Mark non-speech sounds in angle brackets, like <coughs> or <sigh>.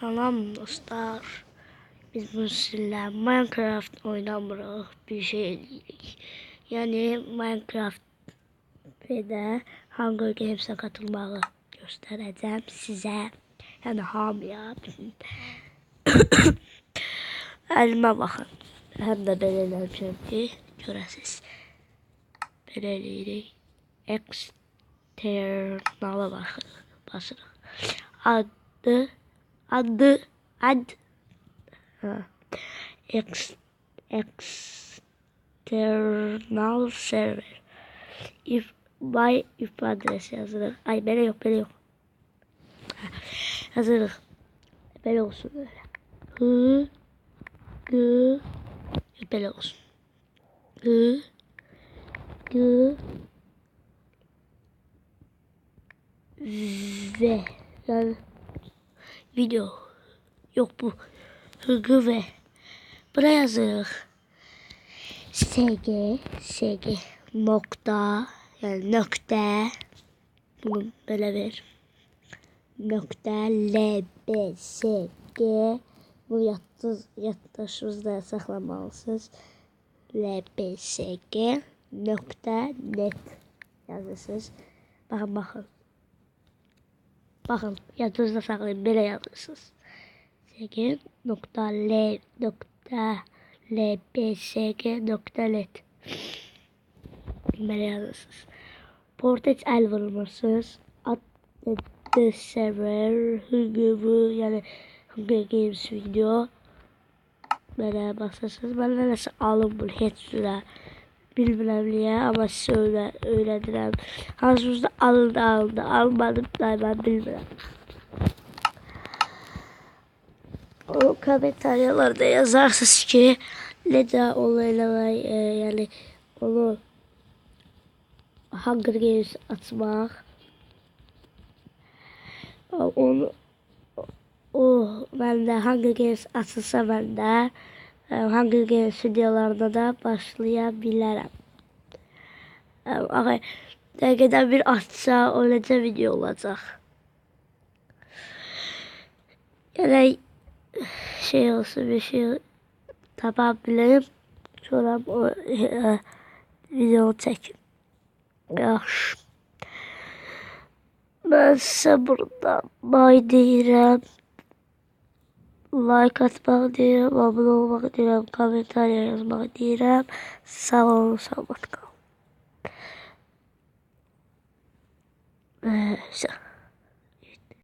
Salam dostlar. Biz bu sizinle Minecraft oynamırıq, bir şey edirik. Yani Minecraft ve de Hunger Games'e katılmağı göstereceğim size. Yani hamıya. <coughs> Elime bakın. Hem de belirlemişim ki görəsiz. Belə eləyirik. External'a bakın. Basırıq. Adı adı ad. Ex, external server. If by if adresi yazılır. Ay böyle yok böyle yok. Ha, Yazılır. Böyle olsun böyle. Hı gı böyle olsun. Gı gı ve yani video. Yok bu. Hırgı ve buraya yazırıq SG SG nokta yani nokta. Bunu böyle ver. Nokta L B S G. Bu yatız yatışınızda saxlamalısınız L B S G. Nokta net. Yazırsınız bakın bakın Bakın yatınızda saklayın böyle yazırsınız. SG nokta L nokta L B S G nokta net. Böyle yazırsınız. Portage el vurmuşsunuz. At the server hıgıvı yani Hunger Games video. Böyle basırsınız. Ben nasıl alın bunu hiç niyə, amma sizə öyrə, öyrədirəm. Hansınızda alındı, alındı, almadım da mən bilmirəm. O komentaryalarda yazarsınız ki, necə onu eləmək, e, yəni onu Hunger Games açmaq. O- Onu o məndə Hunger Games açılsa məndə e, Hunger Games videolarına da başlaya bilərəm. E, Axı dəqiqədən bir açsa o necə video olacaq? Gərək şey olsun bir şey tapa bilim. Sonra o e, video çəkim. Yaxşı. Mən sizə burada bay deyirəm. Like atmaq deyirəm, abunə olmaq deyirəm, kommentariya yazmaq deyirəm. Sağ olun, salamat qalın. Ee,